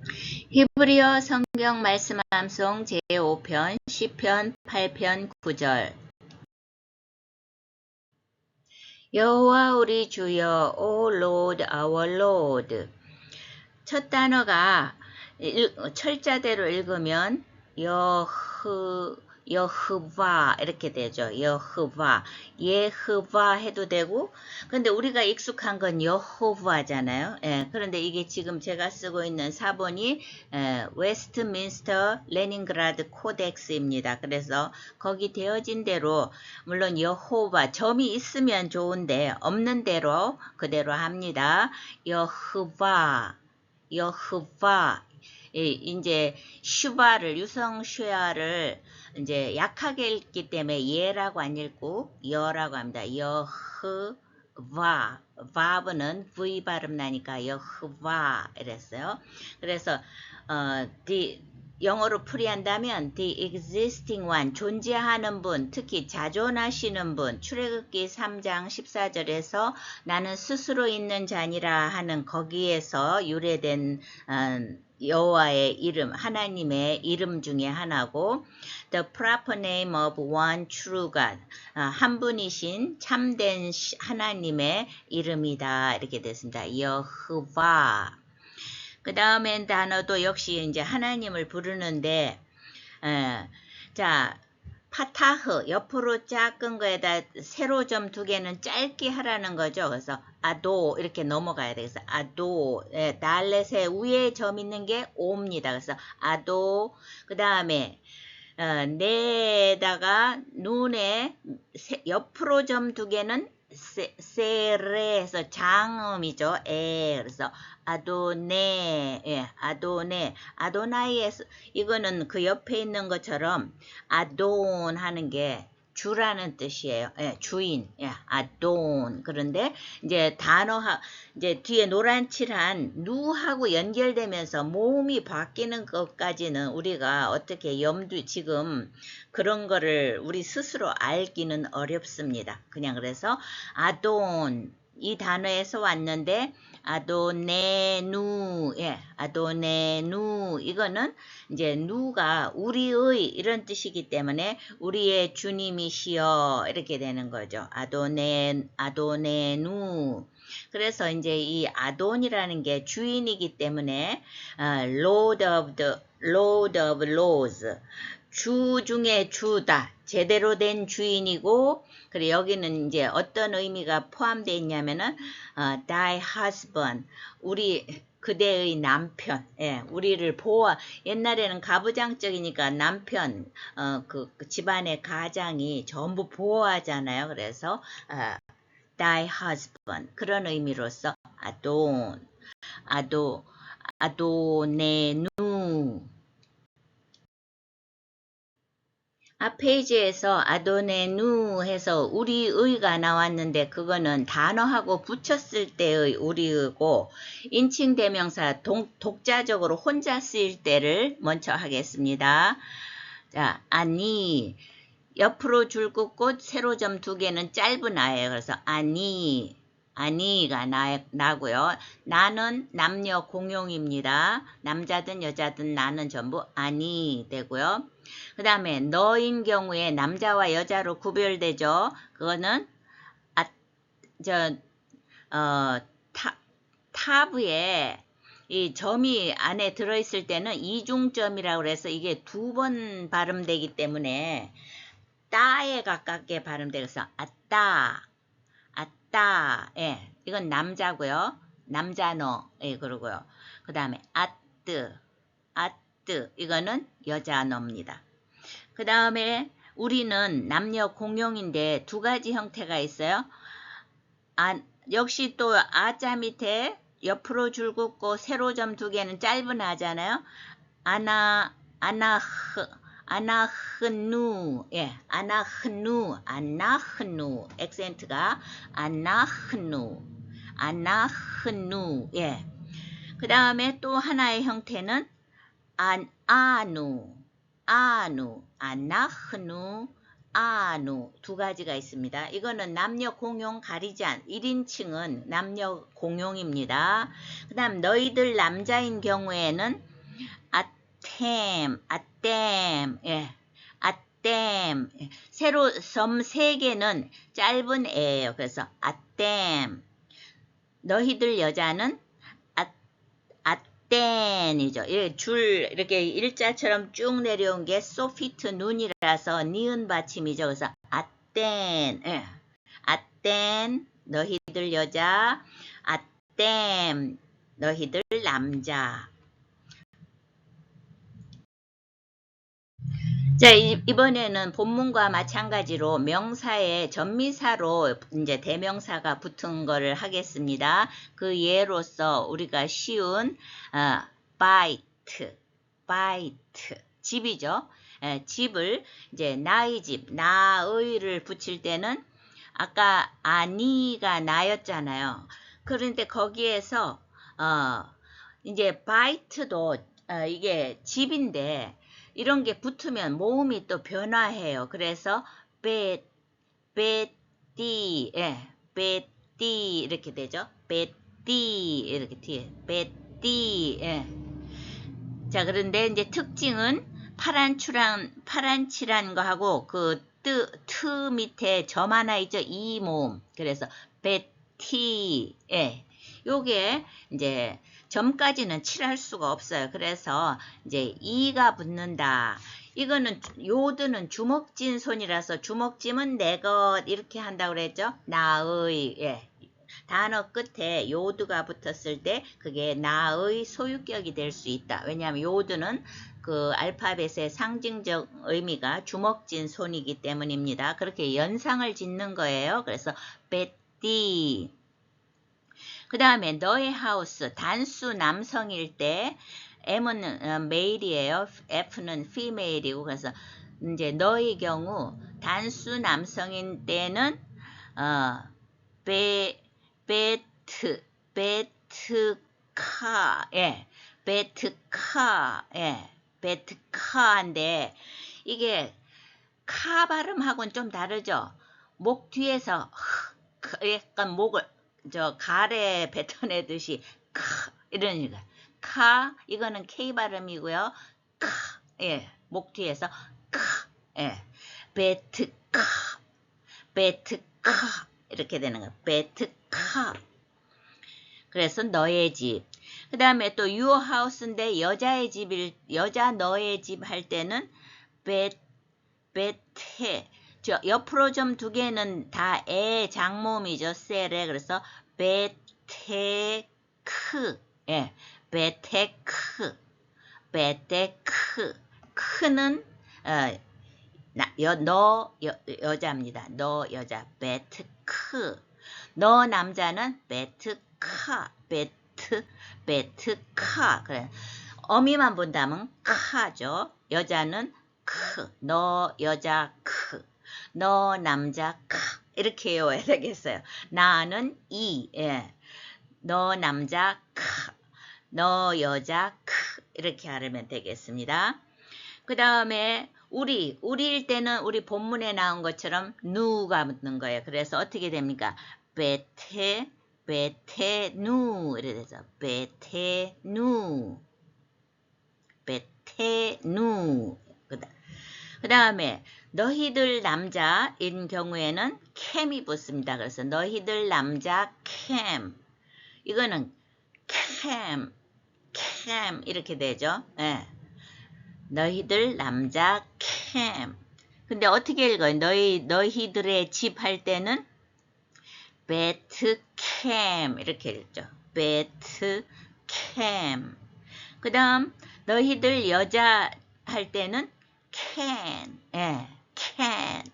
히브리어 성경 말씀 암송 제5편 시편 8편 9절. 여호와 우리 주여 O Lord our Lord. 첫 단어가 일- 철자대로 읽으면 여흐 여흐바 이렇게 되죠. 여흐바 예흐바 해도 되고 근데 우리가 익숙한 건 여호바잖아요. 예, 그런데 이게 지금 제가 쓰고 있는 사본이 에, 웨스트민스터 레닌그라드 코덱스입니다. 그래서 거기 되어진 대로 물론 여호바 점이 있으면 좋은데 없는 대로 그대로 합니다. 여흐바 여흐바 이- 이제 슈바를 유성 슈아를 이제 약하게 읽기 때문에 예라고 안 읽고 여라고 합니다. 여흐바 바브는 V 발음 나니까 여흐바 이랬어요. 그래서 어, the, 영어로 풀이한다면 the existing one 존재하는 분 특히 자존하시는 분 출애굽기 3장 14절에서 나는 스스로 있는 자니라 하는 거기에서 유래된 어, 여호와의 이름 하나님의 이름 중에 하나고 the proper name of one true God. 아, 한 분이신 참된 시- 하나님의 이름이다. 이렇게 됐습니다. 여흐바 그 다음엔 단어도 역시 이제 하나님을 부르는데 에, 자 파타흐 옆으로 작은 거에다 세로 점 두 개는 짧게 하라는 거죠. 그래서 아도 이렇게 넘어가야 되겠어. 아도 예, 달렛의 위에 점 있는 게 오입니다. 그래서 아도 그 다음에 어, 네에다가 눈에 세- 옆으로 점 두 개는 세, 세레에서 장음이죠. 에 그래서 아도네 예, 아도네 아도나이에서 이거는 그 옆에 있는 것처럼 아돈 하는 게 주라는 뜻이에요. 예, 주인, 예, 아돈. 그런데 이제 단어하 이제 뒤에 노란 칠한 누하고 연결되면서 모음이 바뀌는 것까지는 우리가 어떻게 염두 지금 그런 거를 우리 스스로 알기는 어렵습니다. 그냥 그래서 아돈 이 단어에서 왔는데 아도네누 예 아도네누. 이거는 이제 누가 우리의 이런 뜻이기 때문에 우리의 주님이시여 이렇게 되는 거죠. 아도네 아도네누. 그래서 이제 이 아돈이라는 게 주인이기 때문에 아, Lord of the Lord of Lords. 주 중에 주다 제대로 된 주인이고 그리고 여기는 이제 어떤 의미가 포함되어 있냐면은 어, thy husband 우리 그대의 남편 예, 우리를 보호 옛날에는 가부장적이니까 남편 어, 그, 그 집안의 가장이 전부 보호하잖아요. 그래서 어, thy husband 그런 의미로서 아돈 아도 아도네누 앞 페이지에서 아도네누 해서 우리의가 나왔는데 그거는 단어하고 붙였을 때의 우리의고 인칭 대명사 동, 독자적으로 혼자 쓰일 때를 먼저 하겠습니다. 자, 아니 옆으로 줄 긋고 세로 점 두 개는 짧은 아예요. 그래서 아니 아니가 나, 나고요. 나는 남녀 공용입니다. 남자든 여자든 나는 전부 아니 되고요. 그 다음에 너인 경우에 남자와 여자로 구별되죠. 그거는 아, 저, 어, 타, 타브에 이 점이 안에 들어있을 때는 이중점이라고 그래서 이게 두 번 발음되기 때문에 따에 가깝게 발음돼서 아따 아 따 예 이건 남자고요. 남자너 예 그러고요. 그 다음에 아뜨. 아뜨. 이거는 여자너입니다. 그 다음에 우리는 남녀 공용인데 두 가지 형태가 있어요. 아, 역시 또 아자 밑에 옆으로 줄 긋고 세로 점 두 개는 짧은 아잖아요. 아나 아나흐 아나흐누. 예 아나흐누 아나흐누. 액센트가 아나흐누 아나흐누. 예그 다음에 또 하나의 형태는 안 아누. 아누 아나흐누 아누. 두 가지가 있습니다. 이거는 남녀 공용 가리지 않 1인칭은 남녀 공용입니다. 그 다음 너희들 남자인 경우에는 아 템, 아템, 예, 아템. 예. 새로 섬 세 개는 짧은 애예요. 그래서 아템. 너희들 여자는 아, 아텐이죠. 예, 줄 이렇게 일자처럼 쭉 내려온 게 소피트 눈이라서 니은 받침이죠. 그래서 아텐, 예. 아텐 너희들 여자, 아템 너희들 남자. 자, 이- 이번에는 본문과 마찬가지로 명사에 전미사로 이제 대명사가 붙은 거를 하겠습니다. 그 예로서 우리가 쉬운 어, bite, bite 집이죠. 예, 집을 이제 나의 집, 나의를 붙일 때는 아까 아니가 나였잖아요. 그런데 거기에서 어 이제 bite도 어, 이게 집인데 이런 게 붙으면 모음이 또 변화해요. 그래서 베, 베띠, 예, 베띠 이렇게 되죠. 베띠 이렇게 뒤에 베띠, 예. 자 그런데 이제 특징은 파란 추란 파란 칠한 거하고 그 뜨, 트 밑에 점 하나 있죠. 이 모음. 그래서 베티, 예. 요게 이제 점까지는 칠할 수가 없어요. 그래서 이제 이가 붙는다. 이거는 요드는 주먹진 손이라서 주먹짐은 내 것 이렇게 한다고 그랬죠. 나의 예. 단어 끝에 요드가 붙었을 때 그게 나의 소유격이 될 수 있다. 왜냐하면 요드는 그 알파벳의 상징적 의미가 주먹진 손이기 때문입니다. 그렇게 연상을 짓는 거예요. 그래서 베띠 그 다음에 너의 하우스 단수 남성일 때 M은 어, 메일이에요. F는 female이고 그래서 이제 너의 경우 단수 남성인 때는 어, 베 베트 베트카 예 베트카 예 베트카인데 이게 카 발음하고는 좀 다르죠. 목 뒤에서 약간 목을 저 가래 뱉어내듯이 카 이러니까 카 이거는 K 발음이고요. 카 예, 목 뒤에서 카 예, 베트 카 베트 카 이렇게 되는 거야. 베트 카 그래서 너의 집. 그 다음에 또 your house인데 여자의 집일 여자 너의 집 할 때는 베 베테 저 옆으로 좀 두 개는 다 에 장모음이죠. 셀에. 그래서 베테크. 예. 베테크. 베테크. 크는 어, 나, 여, 너 여, 여자입니다. 너 여자. 베트크. 너 남자는 베트카. 베트 베트카. 그래. 어미만 본다면 카죠. 여자는 크, 너 여자 크, 너 남자 크 이렇게 외워야 되겠어요. 나는 이, 예. 너 남자 크, 너 여자 크 이렇게 하면 되겠습니다. 그 다음에 우리, 우리일 때는 우리 본문에 나온 것처럼 누가 붙는 거예요. 그래서 어떻게 됩니까? 베테, 베테 누 이래 돼서 베테 누 베테 누 그 다음에 너희들 남자인 경우에는 캠이 붙습니다. 그래서 너희들 남자 캠 이거는 캠, 캠 이렇게 되죠. 예. 너희들 남자 캠 근데 어떻게 읽어요? 너희, 너희들의 집 할 때는 베트캠 이렇게 읽죠. 베트캠 그 다음 너희들 여자 할 때는 can. 예, can.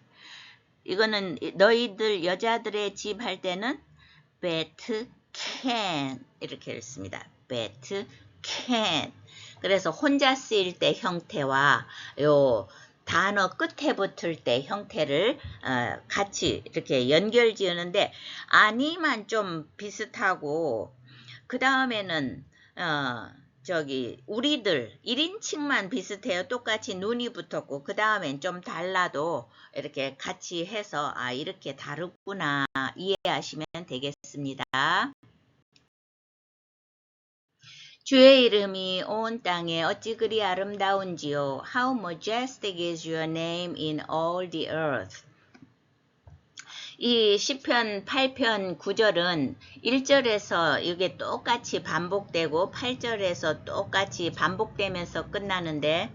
이거는 너희들 여자들의 집 할 때는 베트can 이렇게 읽습니다. 베트can. 그래서 혼자 쓰일 때 형태와 요 단어 끝에 붙을 때 형태를 어, 같이 이렇게 연결 지으는데 아니만 좀 비슷하고 그 다음에는 어, 저기 우리들 1인칭만 비슷해요. 똑같이 눈이 붙었고 그 다음엔 좀 달라도 이렇게 같이 해서 아 이렇게 다르구나 이해하시면 되겠습니다. 주의 이름이 온 땅에 어찌 그리 아름다운지요. How majestic is your name in all the earth. 이 시편 8편 9절은 1절에서 이게 똑같이 반복되고 8절에서 똑같이 반복되면서 끝나는데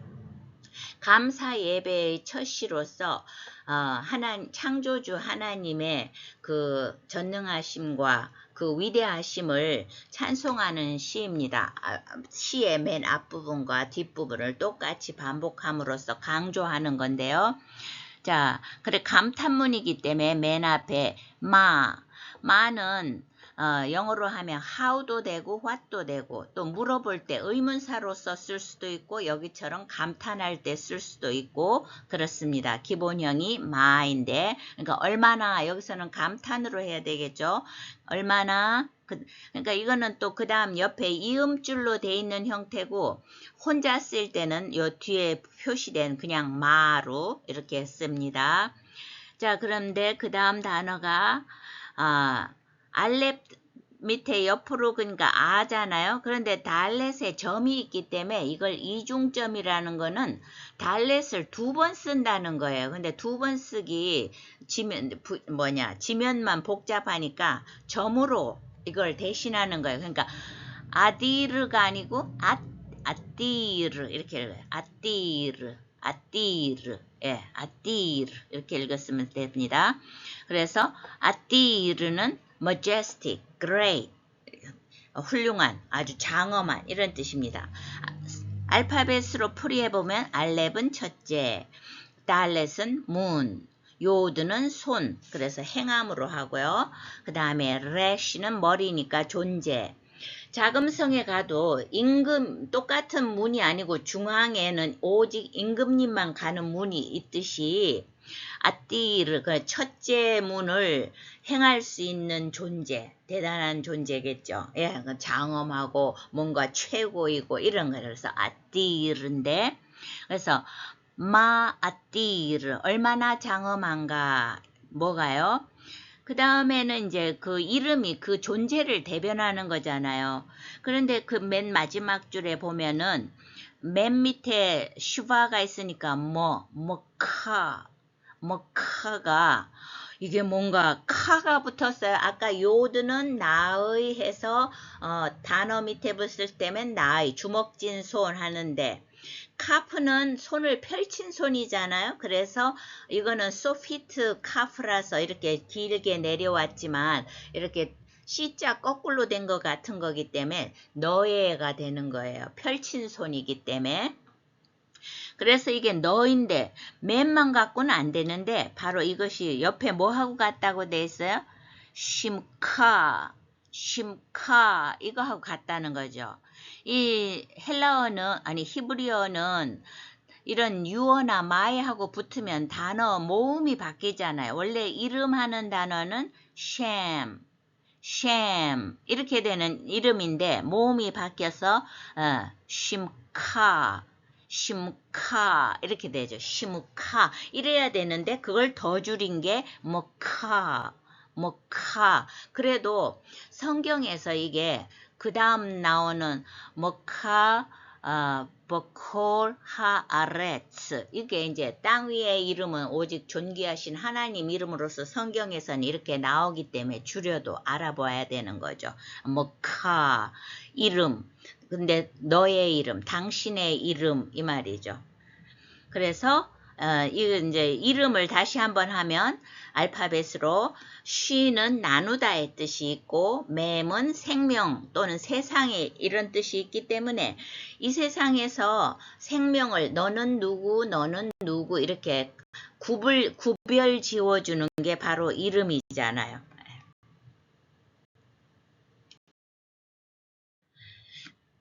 감사 예배의 첫 시로서 어, 하나 창조주 하나님의 그 전능하심과 그 위대하심을 찬송하는 시입니다. 아, 시의 맨 앞부분과 뒷부분을 똑같이 반복함으로써 강조하는 건데요. 자, 그래 감탄문이기 때문에 맨 앞에 마, 마는 어, 영어로 하면 how도 되고 what도 되고 또 물어볼 때 의문사로서 쓸 수도 있고 여기처럼 감탄할 때 쓸 수도 있고 그렇습니다. 기본형이 마인데 그러니까 얼마나 여기서는 감탄으로 해야 되겠죠. 얼마나 그, 그러니까 이거는 또 그 다음 옆에 이음줄로 돼 있는 형태고 혼자 쓸 때는 요 뒤에 표시된 그냥 마로 이렇게 씁니다. 자 그런데 그 다음 단어가 아, 알렙 밑에 옆으로 그러니까 아잖아요. 그런데 달렛에 점이 있기 때문에 이걸 이중점이라는 거는 달렛을 두 번 쓴다는 거예요. 근데 두 번 쓰기 지면 부, 뭐냐 지면만 복잡하니까 점으로 이걸 대신하는 거예요. 그러니까 아디르가 아니고 아 아띠르 이렇게 읽어요. 아띠르 아띠르 예 아띠르 이렇게 읽었으면 됩니다. 그래서 아띠르는 majestic, great, 훌륭한, 아주 장엄한 이런 뜻입니다. 알파벳으로 풀이해보면 알렙은 첫째, 달렛은 문, 요드는 손, 그래서 행함으로 하고요. 그 다음에 레시는 머리니까 존재. 자금성에 가도 임금 똑같은 문이 아니고 중앙에는 오직 임금님만 가는 문이 있듯이 아띠르 그 첫째 문을 행할 수 있는 존재 대단한 존재겠죠. 예, 그 장엄하고 뭔가 최고이고 이런 거 그래서 아띠르인데 그래서 마 아띠르 얼마나 장엄한가 뭐가요? 그 다음에는 이제 그 이름이 그 존재를 대변하는 거잖아요. 그런데 그 맨 마지막 줄에 보면은 맨 밑에 슈바가 있으니까 뭐, 뭐, 카, 뭐, 카가 이게 뭔가 카가 붙었어요. 아까 요드는 나의 해서 어, 단어 밑에 붙을 때면 나의 주먹진 손 하는데 카프는 손을 펼친 손이잖아요. 그래서 이거는 소피트 카프라서 이렇게 길게 내려왔지만 이렇게 C자 거꾸로 된 것 같은 거기 때문에 너의가 되는 거예요. 펼친 손이기 때문에. 그래서 이게 너인데 맨만 갖고는 안 되는데 바로 이것이 옆에 뭐하고 같다고 돼 있어요? 심카, 심카 이거하고 같다는 거죠. 이 헬라어는 아니 히브리어는 이런 유어나 마에하고 붙으면 단어 모음이 바뀌잖아요. 원래 이름 하는 단어는 샴, 샴 이렇게 되는 이름인데 모음이 바뀌어서 어, 심카, 심카 이렇게 되죠. 심카 이래야 되는데 그걸 더 줄인 게 뭐카, 뭐카 그래도 성경에서 이게 그 다음 나오는 머카 어, 버콜 하아레츠 이게 이제 땅 위의 이름은 오직 존귀하신 하나님 이름으로서 성경에서는 이렇게 나오기 때문에 줄여도 알아봐야 되는 거죠. 머카 이름 근데 너의 이름 당신의 이름 이 말이죠. 그래서 어, 이 이제 이름을 다시 한번 하면 알파벳으로 쉬는 나누다의 뜻이 있고 맴은 생명 또는 세상에 이런 뜻이 있기 때문에 이 세상에서 생명을 너는 누구 너는 누구 이렇게 구별, 구별 지어주는 게 바로 이름이잖아요.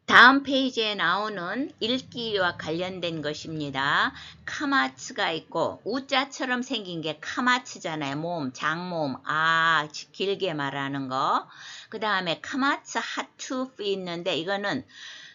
다음 페이지에 나오는 읽기와 관련된 것입니다. 카마츠가 있고 우자처럼 생긴 게 카마츠잖아요. 몸, 장몸, 아 길게 말하는 거. 그 다음에 카마츠 하투프 있는데 이거는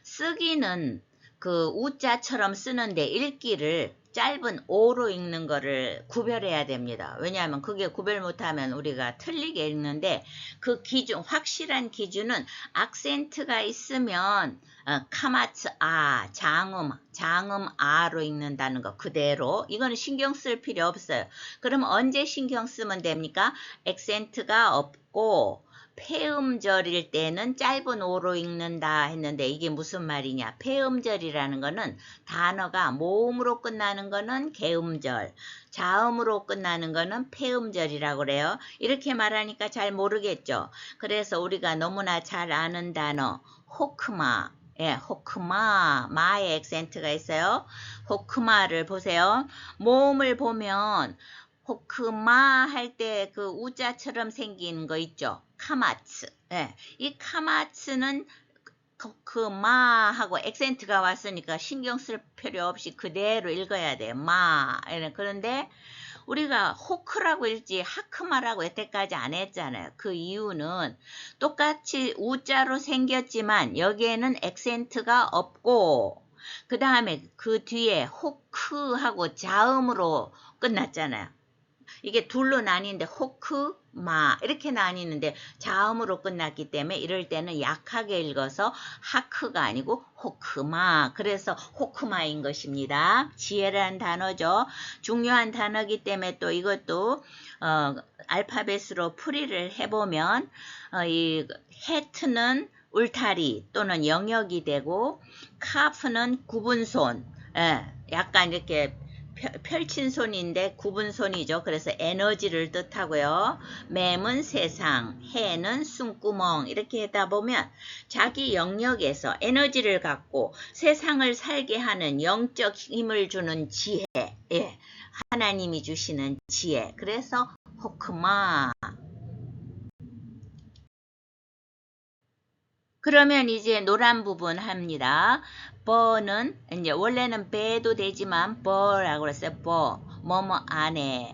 쓰기는 그 우자처럼 쓰는데 읽기를 짧은 오로 읽는 거를 구별해야 됩니다. 왜냐하면 그게 구별 못하면 우리가 틀리게 읽는데 그 기준 확실한 기준은 악센트가 있으면 어, 카마츠 아 장음 장음 아로 읽는다는 거 그대로 이거는 신경 쓸 필요 없어요. 그럼 언제 신경 쓰면 됩니까? 액센트가 없고 폐음절일 때는 짧은 오로 읽는다 했는데 이게 무슨 말이냐? 폐음절이라는 거는 단어가 모음으로 끝나는 거는 개음절 자음으로 끝나는 거는 폐음절이라고 그래요. 이렇게 말하니까 잘 모르겠죠. 그래서 우리가 너무나 잘 아는 단어 호크마. 예, 호크마, 마의 액센트가 있어요. 호크마를 보세요. 모음을 보면 호크마 할 때 그 우자처럼 생긴 거 있죠. 카마츠. 예. 이 카마츠는 그 마 하고 액센트가 왔으니까 신경 쓸 필요 없이 그대로 읽어야 돼. 마. 그런데 우리가 호크라고 읽지 하크마라고 여태까지 안 했잖아요. 그 이유는 똑같이 우자로 생겼지만 여기에는 액센트가 없고 그 다음에 그 뒤에 호크하고 자음으로 끝났잖아요. 이게 둘로 나뉘는데 호크, 마 이렇게 나뉘는데 자음으로 끝났기 때문에 이럴 때는 약하게 읽어서 하크가 아니고 호크마 그래서 호크마인 것입니다. 지혜라는 단어죠. 중요한 단어기 때문에 또 이것도 어, 알파벳으로 풀이를 해보면 어, 이 헤트는 울타리 또는 영역이 되고 카프는 구분손 예, 약간 이렇게 펼친 손인데 굽은 손이죠. 그래서 에너지를 뜻하고요. 맴은 세상, 해는 숨구멍 이렇게 하다 보면 자기 영역에서 에너지를 갖고 세상을 살게 하는 영적 힘을 주는 지혜, 예, 하나님이 주시는 지혜. 그래서 호크마. 그러면 이제 노란 부분 합니다. 버는 이제 원래는 배도 되지만 버라고 그랬어요. 버 뭐뭐 안에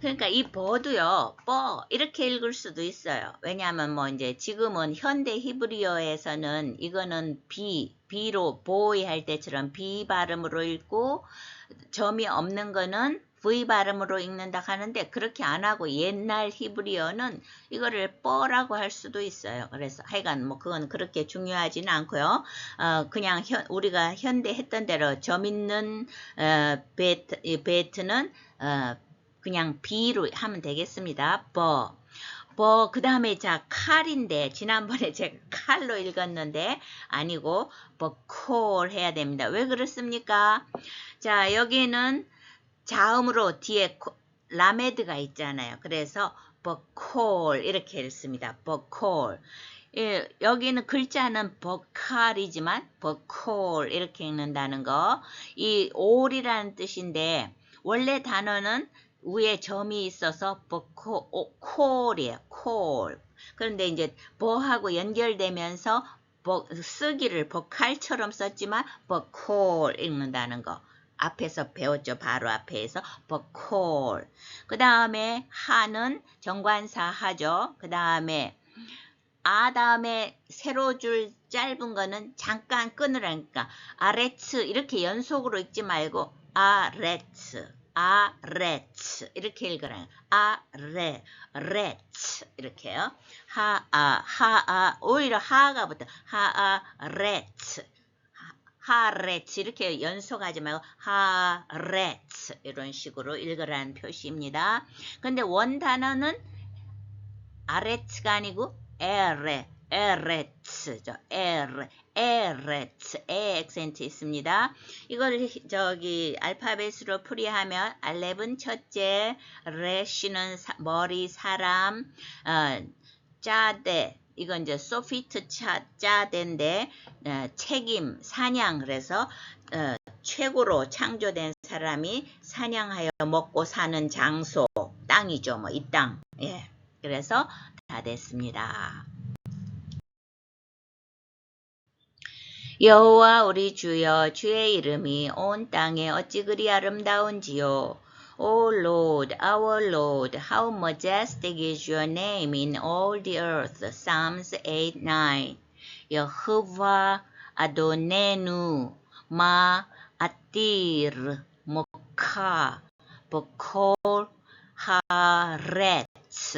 그러니까 이 버도요, 버 이렇게 읽을 수도 있어요. 왜냐하면 뭐 이제 지금은 현대 히브리어에서는 이거는 비 비로 보이 할 때처럼 비 발음으로 읽고 점이 없는 거는 V 발음으로 읽는다 하는데 그렇게 안 하고 옛날 히브리어는 이거를 뻐라고 할 수도 있어요. 그래서 하여간 뭐 그건 그렇게 중요하지는 않고요. 어, 그냥 현, 우리가 현대 했던 대로 점 있는 어, 베트, 베트는 어, 그냥 B로 하면 되겠습니다. 버. 뭐, 그 다음에 자, 칼인데, 지난번에 제가 칼로 읽었는데, 아니고, 버콜 해야 됩니다. 왜 그렇습니까? 자, 여기는 자음으로 뒤에 라메드가 있잖아요. 그래서 버콜 이렇게 읽습니다. 버콜. 예, 여기는 글자는 버칼이지만 버콜 이렇게 읽는다는 거. 이 올이라는 뜻인데 원래 단어는 위에 점이 있어서 버콜, 오, 콜이에요. 콜. 그런데 이제 버하고 연결되면서 버, 쓰기를 버칼처럼 썼지만 버콜 읽는다는 거. 앞에서 배웠죠. 바로 앞에서 버콜. 그 다음에 하는 정관사 하죠. 그 다음에 아 다음에 세로 줄 짧은 거는 잠깐 끊으라니까 아레츠 이렇게 연속으로 읽지 말고 아레츠 아레츠 이렇게 읽으라 아레 레츠 이렇게요 하아 하아 오히려 하가 붙어 하아 레츠 하레츠 이렇게 연속하지 말고 하레츠 이런 식으로 읽으라는 표시입니다. 근데 원 단어는 아레츠가 아니고 에레 에레츠죠. 에레 에레츠 에 액센트 있습니다. 이걸 저기 알파벳으로 풀이하면 알렙은 첫째, 레시는 머리 사람, 어, 짜데 이건 이제 소피트 차, 짜대인데 어, 책임, 사냥 그래서 어, 최고로 창조된 사람이 사냥하여 먹고 사는 장소, 땅이죠. 뭐 이 땅. 예. 그래서 다 됐습니다. 여호와 우리 주여 주의 이름이 온 땅에 어찌 그리 아름다운지요. O Lord, our Lord, how majestic is your name in all the earth. Psalms 8 9. Yehovah Adonenu Ma Atir Mokha Bokol haretz.